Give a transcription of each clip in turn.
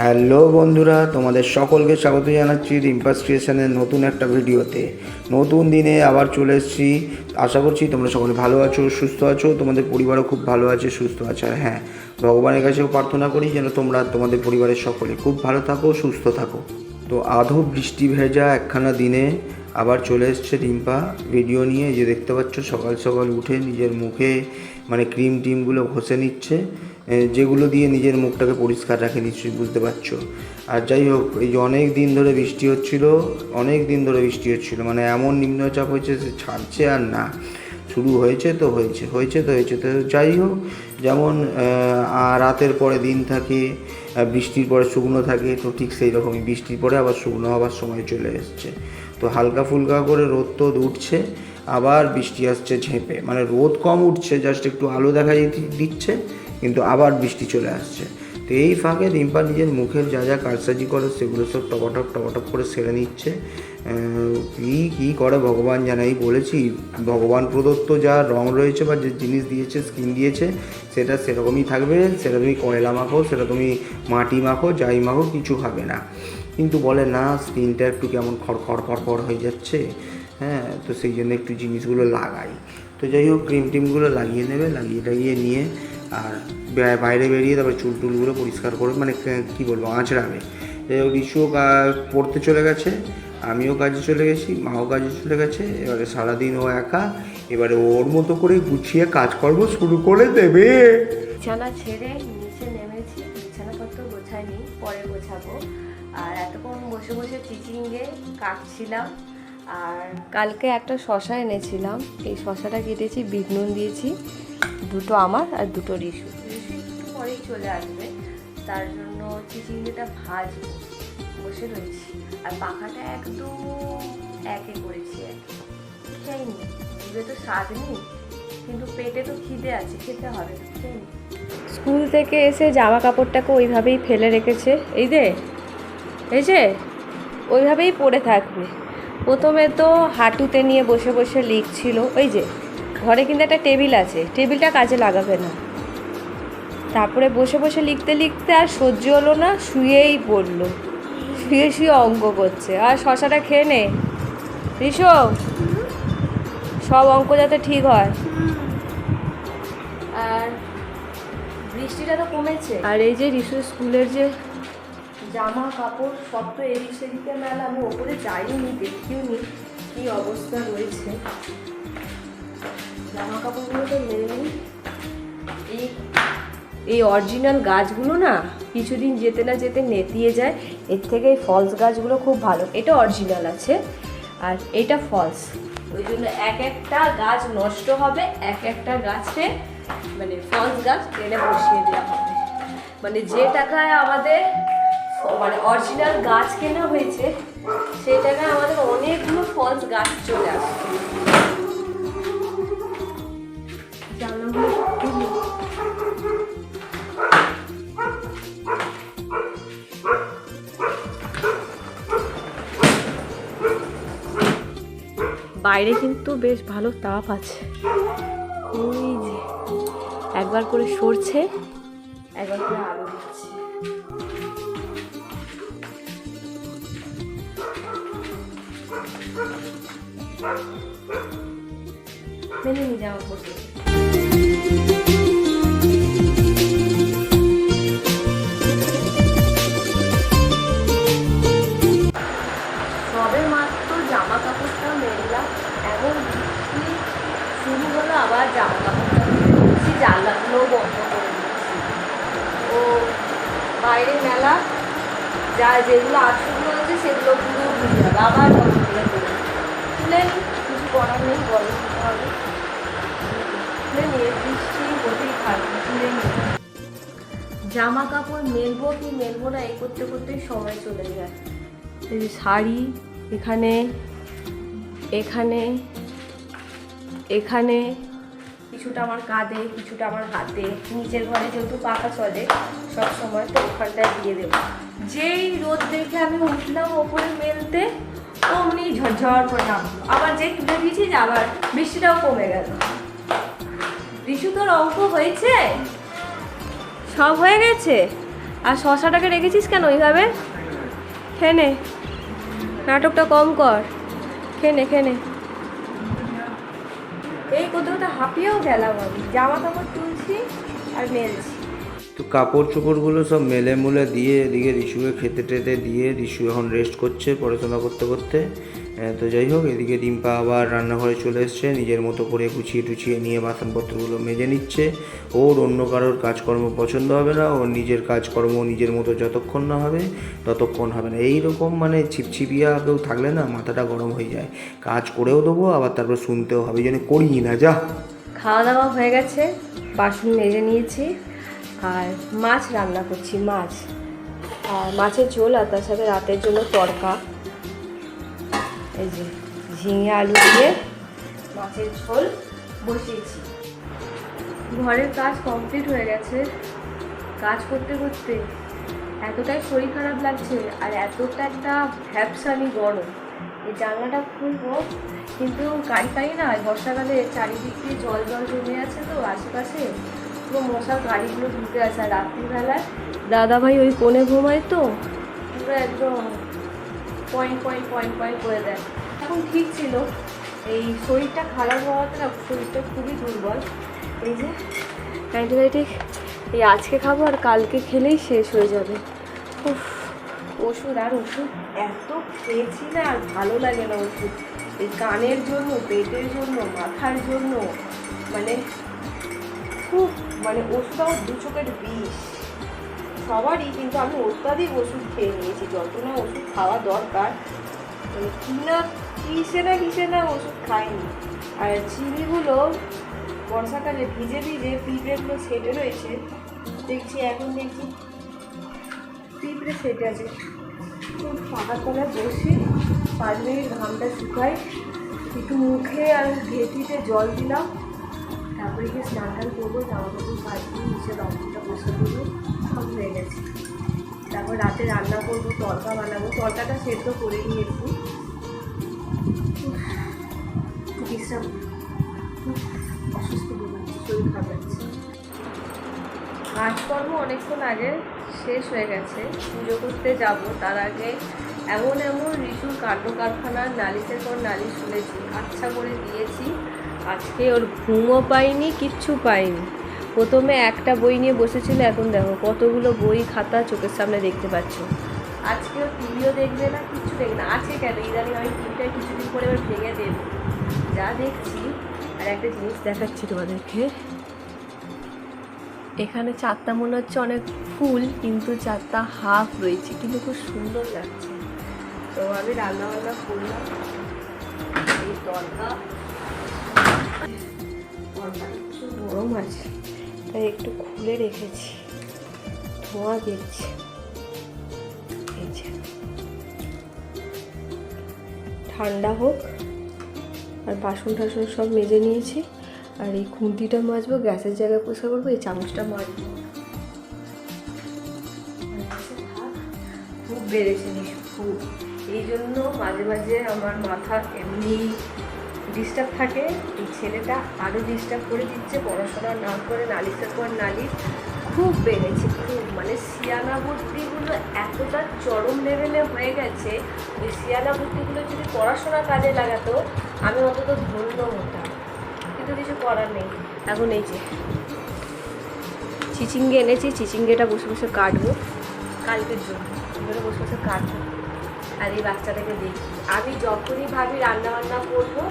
Hello বন্ধুরা, তোমাদের সকলকে স্বাগত জানাচ্ছি রিম্পাস ক্রিয়েশনের নতুন একটা ভিডিওতে। নতুন দিনে আবার চলে এসেছি। আশা করছি তোমরা সকলে ভালো আছো, সুস্থ আছো, তোমাদের পরিবারও খুব ভালো আছে, সুস্থ আছে, আর হ্যাঁ ভগবানের কাছেও প্রার্থনা করি যেন তোমরা তোমাদের পরিবারের সকলে খুব ভালো থাকো, সুস্থ থাকো। তো আধো বৃষ্টি ভেজা একখানা দিনে আবার চলে এসছে রিম্পা ভিডিও নিয়ে। যে দেখতে পাচ্ছ, সকাল সকাল উঠে নিজের মুখে মানে ক্রিম টিমগুলো ঘষে নিচ্ছে। যেগুলো দিয়ে নিজের মুখটাকে পরিষ্কার রাখে, নিশ্চয়ই বুঝতে পারছ। আর যাই হোক, এই যে অনেক দিন ধরে বৃষ্টি হচ্ছিল, অনেক দিন ধরে বৃষ্টি হচ্ছিল মানে এমন নিম্নচাপ হয়েছে যে ছাড়ছে আর না। শুরু হয়েছে তো হয়েছে হয়েছে তো হয়েছে। তো যাই হোক, যেমন রাতের পরে দিন থাকে বৃষ্টির পরে শুকনো থাকে, তো ঠিক সেই রকমই বৃষ্টির পরে আবার শুকনো হওয়ার সময় চলে এসছে। তো হালকা ফুলকা করে রোদ তোদ উঠছে, আবার বৃষ্টি আসছে ঝেঁপে মানে রোদ কম উঠছে, জাস্ট একটু আলো দেখা দিচ্ছে কিন্তু আবার বৃষ্টি চলে আসছে। তো এই ফাঁকে রিম্পা নিজের মুখের যা যা কারসাজি করে সেগুলো সব টপাটপ টপাটপ করে সেরে নিচ্ছে। কী কী করে ভগবান জানাই? বলেছি, ভগবান প্রদত্ত যা রং রয়েছে বা যে জিনিস দিয়েছে স্কিন দিয়েছে, সেটা সেরকমই থাকবে তুমি কয়লা মাখো তুমি মাটি মাখো, যাই মাখো, কিছু হবে না। কিন্তু বলে, না স্কিনটা একটু কেমন খড়খড় খড়খড় হয়ে যাচ্ছে। হ্যাঁ তো সেই জন্য একটু জিনিসগুলো লাগাই। তো যাই হোক ক্রিম টিমগুলো লাগিয়ে নেবে লাগিয়ে লাগিয়ে নিয়ে আর বাইরে বেরিয়ে তারপর চুল টুলগুলো পরিষ্কার করে মানে কে- বলব, আঁচড়াবে। রিশুও পড়তে চলে গেছে, আমিও কাজে চলে গেছি, মাও কাজে চলে গেছে, এবারে সারাদিন ও একা, এবারে ওর মতো করে গুছিয়ে কাজকর্ম শুরু করে দেবে। বিছানা ছেড়ে নিচে নেমেছি গোছাইনি, পরে গোছাবো। আর এতক্ষণ বসে বসে চিচিংয়ে কাটছিলাম আর কালকে একটা শশা এনেছিলাম। এই শশাটা কেটেছি বিট নুন দিয়েছি দুটো আমার আর দুটো রিসু। রিসু একটু পরেই চলে আসবে। তার জন্য চিচিংয়েটা ভাজবো বসে রয়েছি। আর পাখাটা একদম একে করেছি খাইনি জিভে তো স্বাদ নেই কিন্তু পেটে তো খিদে আছে খেতে হবে খেয়ে স্কুল থেকে এসে জামা কাপড়টাকে ওইভাবেই ফেলে রেখেছে। এই যে এই যে ওইভাবেই পড়ে থাকবে। প্রথমে তো হাঁটুতে নিয়ে বসে বসে লিখছিল ওই যে ঘরে কিন্তু একটা টেবিল আছে টেবিলটা কাজে লাগাবে না। তারপরে বসে বসে লিখতে লিখতে আর সহ্য হলো না শুয়েই পড়ল। শুয়ে শুয়ে অঙ্ক করছে। আর শশাটা খেয়ে নে। ঋষভ সব অঙ্ক যাতে ঠিক হয়। আর বৃষ্টিটা তো কমেছে। আর এই যে ঋষু স্কুলের যে জামা, কাপড় সব তো এদিক সেদিকে মেলা, আমি ওপরে দেখিও নি কি অবস্থা রয়েছে। জামা কাপড়গুলো তো নেই। এই এই অরিজিনাল গাছগুলো না কিছুদিন যেতে না যেতে নেতিয়ে যায়। এর থেকে এই ফলস গাছগুলো খুব ভালো। এটা অরিজিনাল আছে আর এটা ফলস ওই জন্য এক একটা গাছ নষ্ট হবে, এক একটা গাছে মানে ফলস গাছ টেনে বসিয়ে দেওয়া হবে। মানে যে টাকায় আমাদের মানে অরিজিনাল গাছ কেনা হয়েছে সেই টাকায় আমাদের অনেকগুলো ফলস গাছ চলে জানলাগুলো বাইরে কিন্তু বেশ ভালো তাপ আছে। একবার করে সরছে, একবার করে আলো। মেনে নি জামা পড়তে সবে মাত্র জামা কাপড়টা মেললাম বৃষ্টি শুরু হলো আবার জামা কাপড়টা মেলছি জানলাগুলোও বন্ধ করে দিচ্ছি ও, বাইরে মেলা, যা যেগুলো আটশুগুলো আছে সেগুলো পুরো ভুলে যাবে। আবার তুলে নিই, কিছু করার নেই গরম হবে। তুলে নিয়ে বৃষ্টি হতেই তুলে জামা কাপড় মেলবো কি মেলবো না এই করতে করতেই সময় চলে যায়। শাড়ি এখানে এখানে এখানে কিছুটা আমার কাঁধে কিছুটা আমার হাতে। নিচের ঘরে যেহেতু পাখা চলে সব সময় তো ওখানটায় দিয়ে দেবো। যেই রোদ দেখে আমি উঠলাম ওপরে মেলতে অমনি ঝরঝর করে নামলো। আবার যে তুলে দিয়েছি যে আবার বৃষ্টিটাও কমে গেল। ঋষু তোর অঙ্ক হয়েছে? সব হয়ে গেছে? আর শশাটাকে রেখেছিস কেন ওইভাবে খেনে নাটকটা কম কর। খেনে খেনে এই কোথাও তো হাঁপিয়েও গেলাম আমি। জামা কাপড় তুলছি আর মেলছি। তো কাপড় চোপড়গুলো সব মেলে মুলে দিয়ে এদিকে রিশুকে খেতে টেতে দিয়ে রিশু এখন রেস্ট করছে পড়াশোনা করতে করতে। তো যাই হোক, এদিকে ডিম্পা আবার রান্নাঘরে চলে এসছে, নিজের মতো করে গুছিয়ে টুছিয়ে নিয়ে বাসনপত্রগুলো মেজে নিচ্ছে। ওর অন্য কারোর কাজকর্ম পছন্দ হবে না, ওর নিজের কাজকর্ম নিজের মতো যতক্ষণ না হবে ততক্ষণ হবে না। এই রকম মানে ছিপছিপিয়া কেউ থাকলে না মাথাটা গরম হয়ে যায়। কাজ করেও দেবো, আবার তারপর শুনতেও হবে। যেন করি না, যা। খাওয়া দাওয়া হয়ে গেছে, বাসন মেজে নিয়েছি। আর মাছ রান্না করছি, মাছ। আর মাছের ঝোল আর তার সাথে রাতের জন্য তড়কা। এই যে ঝিঙে আলু দিয়ে মাছের ঝোল বসিয়েছি। ঘরের কাজ কমপ্লিট হয়ে গেছে। কাজ করতে করতে এতটাই শরীর খারাপ লাগছে আর এতটা একটা ভ্যাপসানি গরম। এই জানলাটা খুলবো, কিন্তু গাড়ি পাই না। বর্ষাকালে চারিদিক দিয়ে জল জল জমে আছে তো, আশেপাশে। পুরো মশার গাড়িগুলো ঢুকে আছে আর রাত্রিবেলায় দাদা ভাই ওই কোণে ঘুমায় তো পুরো একদম পয়েন্ট পয়েন্ট পয়েন্ট পয়েন্ট করে দেয়। এখন ঠিক ছিল এই শরীরটা খারাপ হওয়াতে না শরীরটা খুবই দুর্বল। এই যে অ্যান্টিবায়োটিক এই আজকে খাব আর কালকে খেলেই শেষ হয়ে যাবে। উফ, ওষুধ আর ওষুধ এত খেয়েছি না আর ভালো লাগে না ওষুধ। এই কানের জন্য পেটের জন্য মাথার জন্য মানে খুব মানে ওষুধ আমার দু চোখের বিষ। সবারই কিন্তু আমি অত্যাধিক ওষুধ খেয়ে নিয়েছি যত না ওষুধ খাওয়া দরকার। মানে কি না, কিসে না কিসে না ওষুধ খাইনি। আর চিনিগুলো বর্ষাকালে ভিজে ভিজে পিঁপড়েগুলো সেটে রয়েছে। দেখছি এখন দেখছি পিঁপড়ে সেটে আছে। পাকা তলায় বসে পাঁচ মিনিট ঘামটা শুকাই একটু মুখে আর ঘেটিতে জল দিলাম। তারপরে গিয়ে স্নান টান করব জামা কাপড় কাচবো নিচে রঙটা বসে করব সব হয়ে গেছে। তারপর রাতে রান্না করব, তরকা বানাবো, তরকাটা সেদ্ধ করে নিয়েছি বিশ্রাম অসুস্থ বোধ হচ্ছে শরীর খারাপ লাগছে। কাজকর্ম অনেকক্ষণ আগে শেষ হয়ে গেছে, পুজো করতে যাব, তার আগে এমন এমন ঋষুর কাণ্ড কারখানার নালিশের পর নালিশ শুনেছি আচ্ছা করে দিয়েছি। আজকে ওর ঘুমও পাইনি, কিচ্ছু পাইনি। প্রথমে একটা বই নিয়ে বসেছিল, এখন দেখো কতগুলো বই খাতা চোখের সামনে দেখতে পাচ্ছ। আজকে ও টিভিও দেখবে না, কিচ্ছু দেখবে না। আছে কেন? ইদানিং আমি টিভিটা কিছুদিন পরে এবার ভেঙে দেবো। যা দেখছি। আর একটা জিনিস দেখাচ্ছি তোমাদেরকে। এখানে চারটা মনে হচ্ছে অনেক ফুল, কিন্তু চারটা হাফ রয়েছে, কিন্তু খুব সুন্দর লাগছে। তো আমি রান্না বান্না করলাম। এই তরকা। একটু গরম আছে তাই একটু খুলে রেখেছি। ধোঁয়া দিচ্ছি। ঠান্ডা হোক, আর বাসন টাসন সব মেজে নিয়েছি। আর এই খুন্তিটা মাজবো, গ্যাসের জায়গায় পরিষ্কার করব, এই চামচটা মাজবো। খুব বেড়েছে খুব এই জন্য মাঝে মাঝে আমার মাথা এমনি ডিস্টার্ব থাকে, এই ছেলেটা আরও ডিস্টার্ব করে দিচ্ছে পড়াশোনা না করে নালিশের পর নালিশ। খুব বেড়েছে, খুব। মানে সিয়ানা বুদ্ধিগুলো এতটা চরম লেভেলে হয়ে গেছে ওই বুদ্ধিগুলো যদি পড়াশোনা কাজে লাগাতো, আমি অন্তত ধন্য হতাম। কিন্তু কিছু করার নেই। এখন এই যে চিচিঙ্গে এনেছি, চিচিঙ্গেটা বসে বসে কাটবো। কালকের জন্য বসে বসে কাটবো। আর এই বাচ্চাটাকে দেখি। আমি যখনই ভাবি রান্না বান্না করব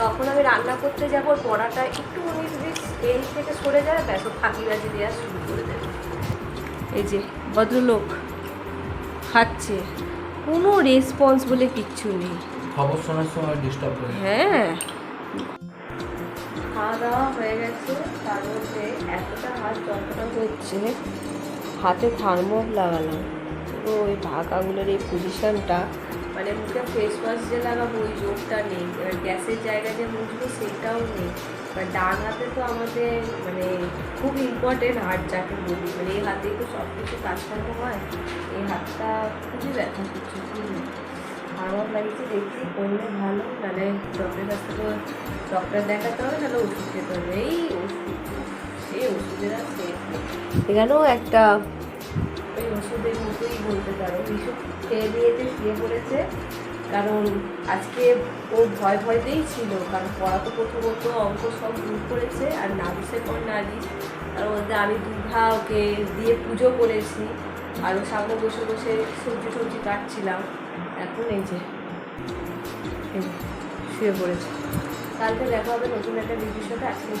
তখন আমি রান্না করতে যাব পড়াটা একটু উনিশ বিশ তেল থেকে সরে যায় ব্যাস ফাঁকিবাজি দেওয়া শুরু করে দেবে। এই যে ভদ্রলোক খাচ্ছে কোনো রেসপন্স বলে কিচ্ছু নেই। খবর শোনার সময় ডিস্টার্ব করে হ্যাঁ। খাওয়া দাওয়া হয়ে গেছে তার মধ্যে এতটা হাত যন্ত্রণা হচ্ছে হাতে থার্মোপ লাগালাম। পুরো ওই ঢাকাগুলোর এই পজিশনটা মানে মুখে ফেস ওয়াশ যে লাগাবো, ওই যোগটা নেই। এবার গ্যাসের জায়গায় যে মুছবো, সেটাও নেই। এবার ডান হাতে তো আমাদের মানে খুব ইম্পর্টেন্ট হাত যাকে বলি মানে এই হাতেই তো সব কিছু কাজকর্ম হয়। এই হাতটা খুবই ব্যথা করছে, খুবই। আমার বাড়িতে দেখছি করলে ভালো। নাহলে ডক্টরের কাছ থেকে ডক্টর দেখাতে হবে নাহলে ওষুধ খেতে হবে। এই ওষুধ সেই ওষুধের এখানেও একটা ওষুধের মতোই বলতে পারো। ওষুধ খেয়ে দিয়েছে শুয়ে পড়েছে। কারণ আজকে ও ভয় ভয়তেই ছিল। কারণ পড়া তো প্রথমত অঙ্ক সব দূর করেছে আর নালিশের পর নালিশ তার মধ্যে আমি দুধা ওকে দিয়ে পুজো করেছি আর ওর সামনে বসে বসে সবজি টবজি কাটছিলাম। এখন এই যে এই যে, শুয়ে পড়েছে। কালকে দেখা হবে নতুন একটা ভিডিওর সাথে। আজকে